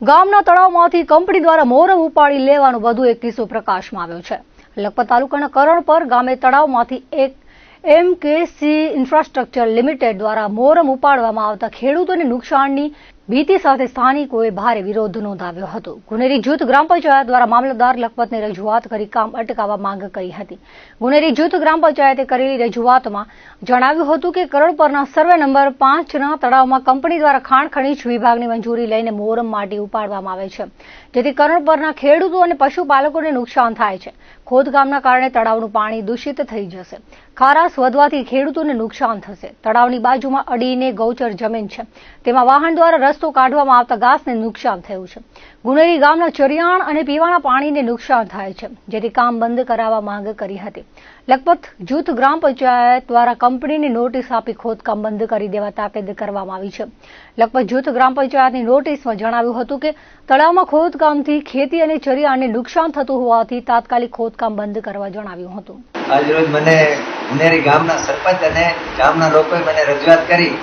ગામના તળાવમાંથી કંપની દ્વારા મોરમ ઉપાડી લેવાનો વધુ એક કિસ્સો પ્રકાશમાં આવ્યો છે. લખપત તાલુકાના કરણ પર ગામે તળાવમાંથી એક એમકેસી ઇન્ફ્રાસ્ટ્રક્ચર લિમિટેડ દ્વારા મોરમ ઉપાડવામાં આવતા ખેડૂતોને નુકસાનની ભીતિ સાથે સ્થાનિકોએ ભારે વિરોધ નોંધાવ્યો હતો. ગુનેરી જૂથ ગ્રામ પંચાયત દ્વારા મામલતદાર લખપતને રજૂઆત કરી કામ અટકાવવા માંગ કરી હતી. ગુનેરી જૂથ ગ્રામ પંચાયતે કરેલી રજૂઆતમાં જણાવ્યું હતું કે કરોડ પરના સર્વે નંબર પાંચના તળાવમાં કંપની દ્વારા ખાણ ખનીજ વિભાગની મંજૂરી લઈને મોરમ માટી ઉપાડવામાં આવે છે. જેથી કરોડ પરના ખેડૂતો અને પશુપાલકોને નુકસાન થાય છે. ખોદકામના કારણે તળાવનું પાણી દૂષિત થઈ જશે. ખારાશ વધવાથી ખેડૂતોને નુકસાન થશે. તળાવની બાજુમાં અડીને ગૌચર જમીન છે. તેમાં વાહન દ્વારા રસ્તો કાઢવામાં આવતા ઘાસને નુકસાન થયું છે. ગુનેરી ગામના ચરિયાણ અને પીવાના પાણીને નુકસાન થાય છે, જેથી કામ બંધ કરાવવા માંગ કરી હતી. લખપત જૂથ ગ્રામ પંચાયત દ્વારા કંપનીને નોટિસ આપી ખોદકામ બંધ કરી દેવા તાકીદ કરવામાં આવી છે. લખપત જૂથ ગ્રામ પંચાયતની નોટિસમાં જણાવ્યું હતું કે, તળાવમાં ખોદકામથી ખેતી અને ચરિયાણને નુકસાન થતું હોવાથી તાત્કાલિક ખોદકામ બંધ કરવા જણાવ્યું હતું. આજરોજ મને ઉનેરી ગામના સરપંચ અને ગામના લોકોએ મને રજૂઆત કરી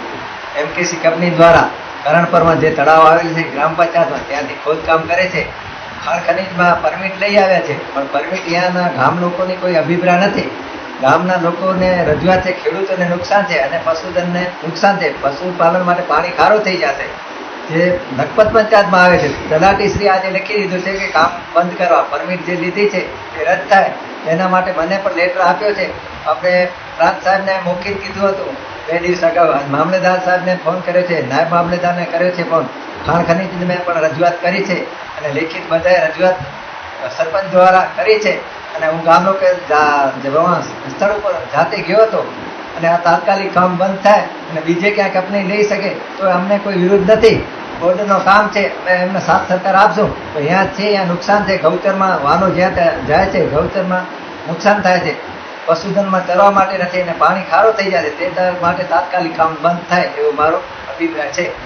એમકેસી કંપની દ્વારા કરણપરમાં જે તળાવ આવેલ છે ગ્રામ પંચાયતમાં, ત્યાંથી ખોદકામ કરે છે. ખાણ ખનીજમાં પરમિટ લઈ આવ્યા છે, પણ પરમિટ ત્યાંના ગામ લોકોની કોઈ અભિપ્રાય નથી. ગામના લોકોને રજૂઆત છે, ખેડૂતોને નુકસાન છે અને પશુધનને નુકસાન છે. પશુપાલન માટે પાણી ખારું થઈ જશે. જે લખપત પંચાયતમાં આવે છે તલાટીશ્રી આજે લખી દીધું છે કે કામ બંધ કરવા, પરમિટ જે લીધી છે એ રદ થાય. એના માટે મને પણ લેટર આપ્યો છે. આપણે પ્રાંત સાહેબને મૌખિક કીધું હતું. બે દિવસ અગાઉ મામલેદાર સાહેબને ફોન કર્યો છે, નાયબ મામલેદારને કર્યો છે ફોન ખાણ ખનીજને મેં પણ રજૂઆત કરી છે અને લેખિત બધાએ રજૂઆત સરપંચ દ્વારા કરી છે. અને હું ગામ લોકો જા- જે વહાં સ્થળ ઉપર જાતે ગયો હતો. અને આ તાત્કાલિક કામ બંધ થાય અને બીજે ક્યાંક કંપની લઈ શકે, તો અમને કોઈ વિરોધ નથી. બોર્ડનું કામ છે એમને સાથ સરકાર આપશો. તો અહીંયા છે અહીંયા નુકસાન છે, ગૌચરમાં વાનો જ્યાં ત્યાં જાય છે, ગૌચરમાં નુકસાન થાય છે. પશુધનમાં ચરવા માટે નથી, અને પાણી ખારું થઈ જાય છે. તે માટે તાત્કાલિક કામ બંધ થાય એવો મારો અભિપ્રાય છે.